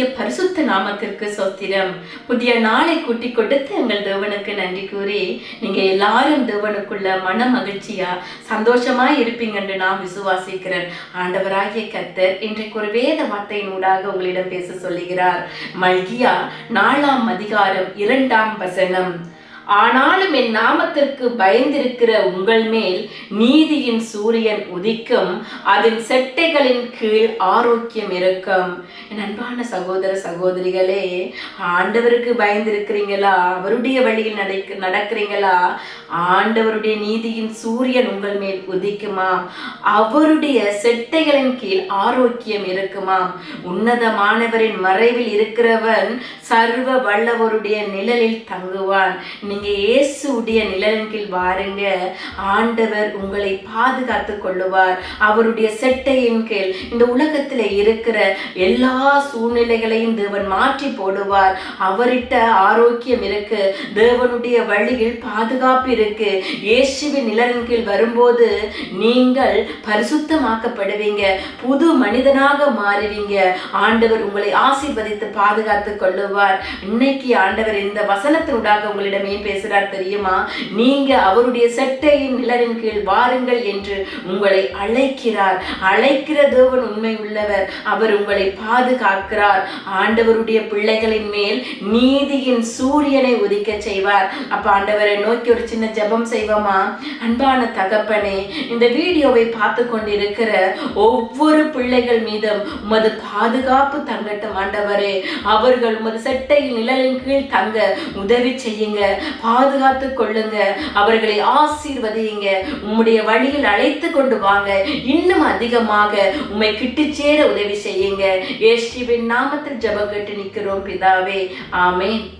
கர்த்தருடைய பரிசுத்த நாமத்திற்கு சோத்திரம். புதிய நாளை கூட்டி கொடுத்து எங்கள் தேவனுக்கு நன்றி கூறி நீங்க எல்லாரும் தேவனுக்குள்ள மன மகிழ்ச்சியா சந்தோஷமா இருப்பீங்கன்னு நான் விசுவாசிக்கிறேன். ஆண்டவராகிய கர்த்தர் இன்றைக்கு ஒரு வேத வார்த்தையினூடாக உங்களிடம் பேச சொல்லுகிறார். மல்கியா நாலாம் அதிகாரம் இரண்டாம் வசனம். ஆனாலும் என் நாமத்திற்கு பயந்திருக்கிற உங்கள் மேல் நீதியின் சூரியன் உதிக்கும். அதன் செட்டைகளின் கீழ் ஆரோக்கியம் இருக்கும். என் அன்பான சகோதர சகோதரிகளே ஆண்டவருக்கு பயந்திருக்கிறீங்களா? அவருடைய வழியில் நடக்க நடக்கிறீங்களா? ஆண்டவருடைய நீதியின் சூரியன் உங்கள் மேல் உதிக்குமா? அவருடைய செட்டைகளின் கீழ் ஆரோக்கியம் இருக்குமா? உன்னதமானவரின் மறைவில் இருக்கிறவன் சர்வ வல்லவருடைய நிழலில் தங்குவான். நீங்க இயேசுடைய நிழலின் கீழ் வாருங்க. ஆண்டவர் உங்களை பாதுகாத்து கொள்ளுவார். அவருடைய செட்டையின் கீழ் இந்த உலகத்துல இருக்கிற எல்லா சூழ்நிலைகளையும் தேவன் மாற்றி போடுவார். அவர்கிட்ட ஆரோக்கியம் இருக்கு. தேவனுடைய வழியில் பாதுகாப்பு இருக்கு. இயேசுவின் நிழலின் கீழ் வரும்போது நீங்கள் பரிசுத்தமாக்கப்படுவீங்க. புது மனிதனாக மாறுவீங்க. ஆண்டவர் உங்களை ஆசீர்வதித்து பாதுகாத்து கொள்ளுவார். இன்னைக்கு ஆண்டவர் இந்த வசனத்தினூடாக உங்களிடம் ஏன் பேசுறார் தெரியுமா? நீங்க அவருடைய செட்டையின் நிழலின் கீழ் வாருங்கள் என்று உங்களை அழைக்கிறார். அழைக்கிற தேவன் உண்மை உள்ளவர். அவர் உங்களை பாதுகாக்கிறார். ஆண்டவருடைய பிள்ளைகளின் மேல் நீதியின் சூரியனை உதிக்க செய்வார். அப்ப ஆண்டவரை நோக்கி ஒரு சின்ன ஜெபம் செய்வோமா? அன்பான தகப்பனே இந்த வீடியோவை பார்த்து கொண்டிருக்கிற ஒவ்வொரு பிள்ளைகள் மீதும் உமது பாதுகாப்பு தங்கட்டும் ஆண்டவரே. அவர்கள் உமது செட்டையின் நிழலின் கீழ் தங்க உதவி செய்யுங்க. பாதுகாத்து கொள்ளுங்க. அவர்களை ஆசீர்வதியுங்க. உம்முடைய வழியில் அழைத்து கொண்டு வாங்க. இன்னும் அதிகமாக உம்மை கிட்டு சேர உதவி செய்யுங்க. ஏஷ்டிவின் நாமத்தில் ஜெபம் கேட்டு நிற்கிறோம் பிதாவே. ஆமென்.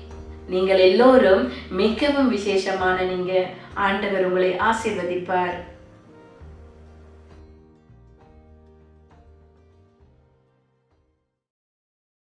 நீங்கள் எல்லோரும் மிகவும் விசேஷமான நீங்க. ஆண்டவர் உங்களை ஆசீர்வதிப்பார்.